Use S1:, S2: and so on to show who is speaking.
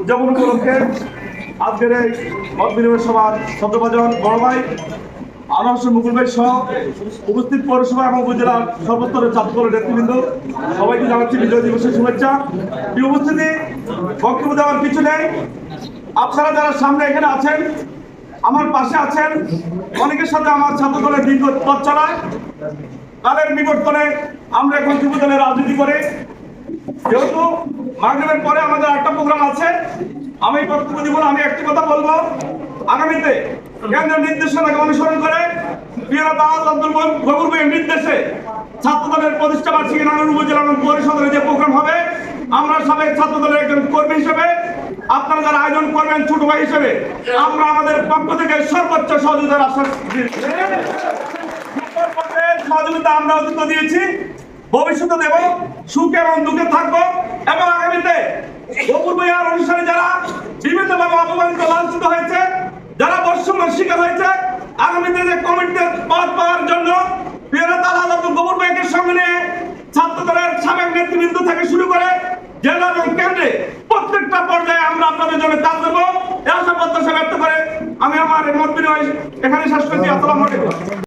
S1: উদযাপন উপলক্ষে আজকের এই মত বিনিময় সভার সদ্যভাজন বড় ভাই আনারস মুকুল ভাই সহ উপস্থিত পৌরসভা এবং উপজেলার সর্বস্তরের ছাত্রদলের নেতৃবৃন্দ। সবাইকে জানাচ্ছি বিজয় দিবসের শুভেচ্ছা। এই উপস্থিতি, বক্তব্য দেওয়ার কিছু নেই। আপনারা যারা সামনে এখানে আছেন, আমার পাশে আছেন, অনেকের সাথে আমার ছাত্রদলের দীর্ঘ পথ চালায়। তাদের বিবর্তনে আমরা এখন যুব দলের রাজনীতি করে। যেহেতু মাগরিবের পরে আমাদের একটা প্রোগ্রাম আছে। আমি বক্তব্য দিব আমি একটি কথা বলব। আগামীতে কেন্দ্রের নির্দেশনাকে অনুসরণ করে প্রিয়রা দাওয়াত আব্দুল গফুর নির্দেশে ছাত্রদলের প্রতিষ্ঠা বার্ষিকী নানুর উপজেলা পরিষদের যে প্রোগ্রাম হবে আমরা সবাই ছাত্রদলের একজন কর্মী হিসেবে আপনারা যারা আয়োজন করবেন ছোট ভাই হিসেবে আমরা আমাদের পক্ষ থেকে সর্বোচ্চ সহযোগিতার আশ্বাস সহযোগিতা আমরা অতীত দিয়েছি। ভবিষ্যতে দেব, সুখ এবং দুঃখে থাকব এবং আগামীতে ভাইয়ার অনুসারে যারা বিভিন্নভাবে অপমানিত, লাঞ্ছিত হয়েছে, যারা বৈষম্যের শিকার হয়েছে, আগামীতে যে কমিটিতে পদ পাওয়ার জন্য প্রিয়রা তালা আব্দুল গফুর ভাইকে সঙ্গে নিয়ে ছাত্র দলের সাবেক নেতৃবৃন্দ থেকে শুরু করে জেলা এবং কেন্দ্রে প্রত্যেকটা পর্যায়ে আমরা আপনাদের জন্য কাজ দেবো এই আশা প্রত্যাশা ব্যক্ত করে আমি আমার মত বিনিময় এখানে শেষ করছি। আসসালামু আলাইকুম।